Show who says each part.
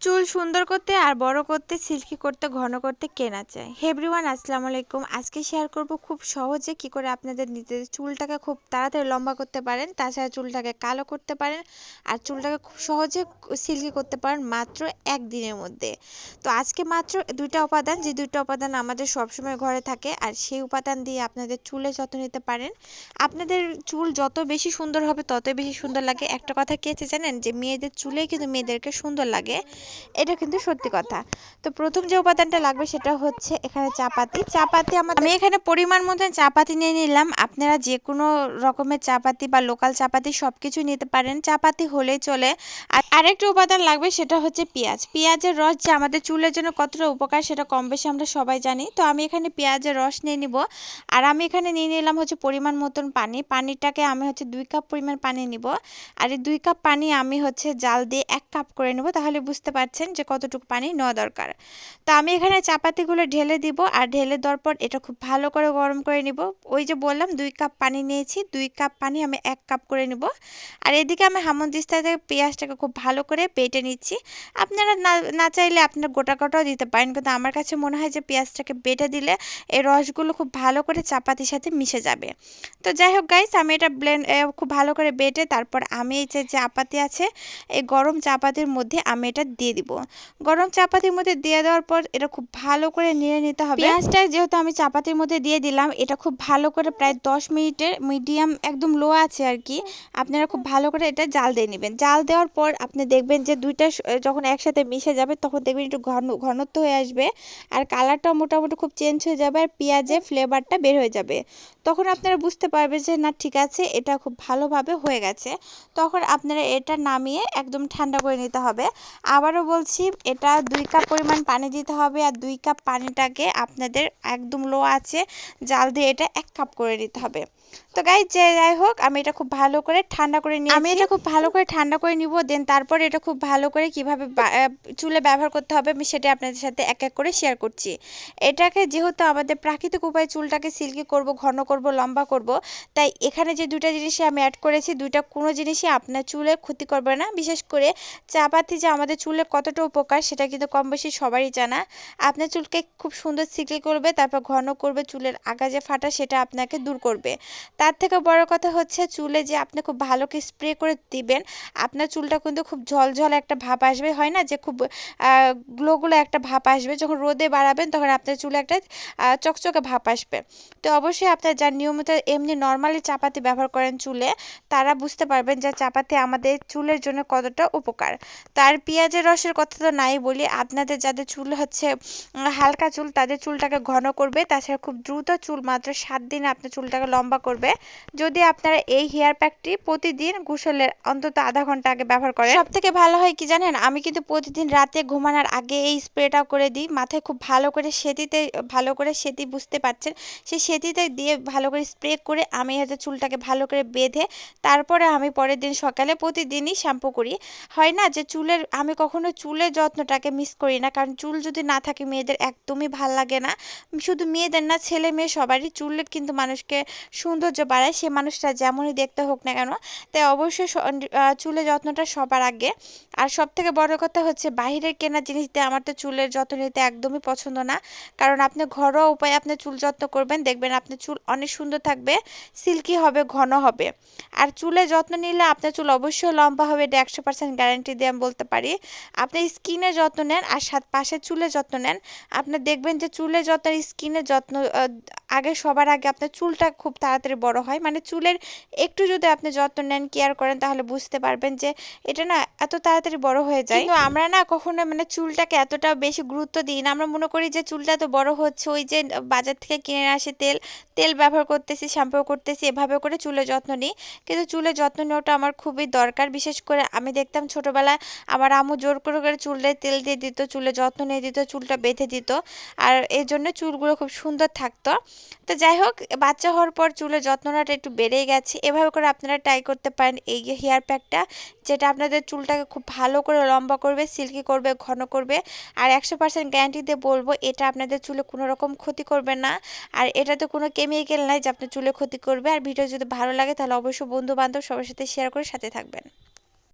Speaker 1: চুল সুন্দর করতে আর বড় করতে, সিল্কি করতে, ঘন করতে কেনা চায়? হেভরিওয়ান আসসালামু আলাইকুম। আজকে শেয়ার করব খুব সহজে কি করে আপনাদের নিজেদের চুলটাকে খুব তাড়াতাড়ি লম্বা করতে পারেন, তাছাড়া চুলটাকে কালো করতে পারেন আর চুলটাকে খুব সহজে সিল্কি করতে পারেন মাত্র একদিনের মধ্যে। তো আজকে মাত্র দুইটা উপাদান, যে দুইটা উপাদান আমাদের সবসময় ঘরে থাকে আর সেই উপাদান দিয়ে আপনাদের চুলে যত্ন নিতে পারেন। আপনাদের চুল যত বেশি সুন্দর হবে, ততই বেশি সুন্দর লাগে। একটা কথা কে জানেন? যে মেয়েদের চুলেই কিন্তু মেয়েদেরকে সুন্দর লাগে। এটা কিন্তু সত্যি কথা। তো প্রথম যে উপাদানটা লাগবে সেটা হচ্ছে এখানে চাপাতি। চাপাতি আমার আমি এখানে পরিমাণ মতো চাপাতি নিয়ে নিলাম। আপনারা যে কোনো রকমের চাপাতি বা লোকাল চাপাতি সব কিছু নিতে পারেন। চাপাতি হলেই চলে। আর আরেকটা উপাদান লাগবে সেটা হচ্ছে পেঁয়াজ। পেঁয়াজের রস যে আমাদের চুলের জন্য কতটা উপকার সেটা কম বেশি আমরা সবাই জানি। তো আমি এখানে পেঁয়াজের রস নিয়ে নিব। আর আমি এখানে নিয়ে নিলাম হচ্ছে পরিমাণ মতন পানি। পানিটাকে আমি হচ্ছে দুই কাপ পরিমাণ পানি নিব। আর এই দুই কাপ পানি আমি হচ্ছে জাল দিয়ে এক কাপ করে নেব। তাহলে বুঝতে পারছেন যে কতটুকু পানি নেওয়া দরকার। তো আমি এখানে চাপাতিগুলো ঢেলে দিব আর ঢেলে দেওয়ার পর এটা খুব ভালো করে গরম করে নিব। ওই যে বললাম দুই কাপ পানি নিয়েছি, দুই কাপ পানি আমি এক কাপ করে নিব। আর এদিকে আমি হামন থেকে পেঁয়াজটাকে খুব ভালো করে বেটে নিচ্ছি। আপনারা না না চাইলে আপনারা গোটা গোটাও দিতে পারেন, কিন্তু আমার কাছে মনে হয় যে পেঁয়াজটাকে বেটে দিলে এই রসগুলো খুব ভালো করে চাপাতির সাথে মিশে যাবে। তো যাই হোক গাইস আমি এটা ব্লেন্ড খুব ভালো করে বেটে তারপর আমি এই যে চাপাতি আছে, এই গরম চাপাতির মধ্যে আমি এটা দিয়ে দিব। গরম চাপাতির মধ্যে দিয়ে দেওয়ার পর এটা খুব ভালো করে নেড়ে নিতে হবে। পেঁয়াজটা যেহেতু আমি চাপাতির মধ্যে দিয়ে দিলাম, এটা খুব ভালো করে প্রায় দশ মিনিটের মিডিয়াম একদম লো আছে আর কি। আপনারা খুব ভালো করে এটা জাল দিয়ে নেবেন। জাল দেওয়ার পর আপনি দেখবেন যে দুইটা যখন একসাথে মিশে যাবে, তখন দেখবেন একটু ঘন, ঘনত্ব হয়ে আসবে আর কালারটাও মোটামুটি খুব চেঞ্জ হয়ে যাবে আর পেঁয়াজের ফ্লেভারটা বের হয়ে যাবে। তখন আপনারা বুঝতে পারবেন যে না, ঠিক আছে, এটা খুব ভালোভাবে হয়ে গেছে। তখন আপনারা এটা নামিয়ে একদম ঠান্ডা করে নিতে হবে। আবারও বলছি, এটা দুই কাপ পরিমাণ পানি দিতে হবে আর দুই কাপ পানিটাকে আপনাদের একদম লো আছে জাল দিয়ে এটা এক কাপ করে নিতে হবে। তো গাই যে যাই হোক, আমি এটা খুব ভালো করে ঠান্ডা করে নিই আমি এটা খুব ভালো করে ঠান্ডা করে নিব, দেন তারপর এটা খুব ভালো করে কীভাবে চুলে ব্যবহার করতে হবে আমি সেটা আপনাদের সাথে এক এক করে শেয়ার করছি। এটাকে যেহেতু আমাদের প্রাকৃতিক উপায়ে চুলটাকে সিল্কি করব, ঘন করব, লম্বা করব, তাই এখানে যে দুটা জিনিসই আমি অ্যাড করেছি, দুইটা কোনো জিনিসই আপনার চুলে ক্ষতি করবে না। বিশেষ করে চা পাতি যে আমাদের চুলে কতটা উপকার সেটা কিন্তু কম বেশি সবারই জানা। আপনার চুলকে খুব সুন্দর সিল্কি করবে, তারপর ঘন করবে চুলের আগা যে ফাটা সেটা আপনাকে দূর করবে। তার থেকে বড় কথা হচ্ছে চুলে যে আপনি খুব ভালো করে স্প্রে করে দিবেন, আপনার চুলটা কিন্তু খুব ঝলঝল একটা ভাব আসবে, হয় না? যে খুব গ্লো গ্লো একটা ভাব আসবে, যখন রোদে বাড়াবেন তখন আপনার চুলে একটা চকচকে ভাব আসবে। তো অবশ্যই আপনার যার নিয়মিত এমনি নর্মালি চাপাতি ব্যবহার করেন চুলে, তারা বুঝতে পারবেন যে চাপাতি আমাদের চুলের জন্য কতটা উপকার। তার পেঁয়াজের রসের কথা তো নাই বলি আপনাদের যাদের চুল হচ্ছে হালকা চুল, তাদের চুলটাকে ঘন করবে। তাছাড়া খুব দ্রুত চুল মাত্র সাত দিনে আপনার চুলটাকে লম্বা করবে। যদি আপনারা এই হেয়ার প্যাকটি প্রতিদিন গোসলের অন্তত আধা ঘণ্টা আগে ব্যবহার করেন। সব থেকে ভালো হয় কি জানেন? আমি কিন্তু প্রতিদিন রাতে ঘুমানোর আগে এই স্প্রেটা করে দিই। মাথায় খুব ভালো করে সেতিতে, ভালো করে সেতি বুঝতে পারছেন? সেই সেতিতে দিয়ে ভালো করে স্প্রে করে আমি হয়তো চুলটাকে ভালো করে বেঁধে, তারপরে আমি পরের দিন সকালে প্রতিদিনই শ্যাম্পু করি। হয় না যে চুলের, আমি কখনো চুলের যত্নটাকে মিস করি না। কারণ চুল যদি না থাকে, মেয়েদের একদমই ভালো লাগে না। শুধু মেয়েদের না, ছেলে মেয়ে সবারই চুল কিন্তু মানুষকে সৌন্দর্য বাড়ায়। সে মানুষটা যেমনই দেখতে হোক না কেন, তাই অবশ্যই চুলের যত্নটা সবার আগে। আর সব থেকে বড় কথা হচ্ছে, বাহিরের কেনা জিনিস দিয়ে আমার তো চুলের যত্ন নিতে একদমই পছন্দ না। কারণ আপনি ঘরোয়া উপায়ে আপনি চুল যত্ন করবেন, দেখবেন আপনার চুল অনেক সুন্দর থাকবে, সিল্কি হবে, ঘন হবে। আর চুলের যত্ন নিলে আপনার চুল অবশ্যই লম্বা হবে, এটা একশো পার্সেন্ট গ্যারান্টি দিয়ে আমি বলতে পারি। আপনি স্কিনের যত্ন নেন আর সাত পাশে চুলের যত্ন নেন। আপনি দেখবেন যে চুলের যত্ন স্কিনের যত্ন আগে সবার আগে আপনার চুলটা খুব তাড়াতাড়ি বড় হয়। মানে চুলের একটু যদি আপনি যত্ন নেন, কেয়ার করেন, তাহলে বুঝতে পারবেন যে এটা না এত তাড়াতাড়ি বড় হয়ে যায়। কিন্তু আমরা না কখনো মানে চুলটাকে এতটা বেশি গুরুত্ব দিই না। আমরা মনে করি যে চুলটা তো বড় হচ্ছে, ওই যে বাজার থেকে কিনে আসে তেল তেল ব্যবহার করতেছি, শ্যাম্পু করতেছি, এভাবে করে চুলের যত্ন নিই। কিন্তু চুলের যত্ন নেওয়াটা আমার খুবই দরকার। বিশেষ করে আমি দেখতাম ছোটবেলায় আমার আম্মু জোর করে চুলে তেল দিয়ে দিত, চুলে যত্ন নিয়ে দিত, চুলটা বেঁধে দিত। আর এই জন্য চুলগুলো খুব সুন্দর থাকতো। তো যাই হোক, বাচ্চা হওয়ার পর চুলের যত্নটা একটু বেড়েই গেছে। এভাবে করে আপনারা ট্রাই করতে পারেন এই হেয়ার প্যাকটা যেটা আপনাদের চুলটাকে খুব ভালো করে লম্বা করবে সিল্কি করবে, ঘন করবে। আর একশো পার্সেন্ট গ্যারান্টি দিয়ে বলব, এটা আপনাদের চুলে কোনো রকম ক্ষতি করবে না। আর এটাতে কোনো কেমিক্যাল নাই যে আপনার চুলে ক্ষতি করবে। আর ভিডিও যদি ভালো লাগে, তাহলে অবশ্যই বন্ধু বান্ধব সবার সাথে শেয়ার করে সাথে থাকবেন।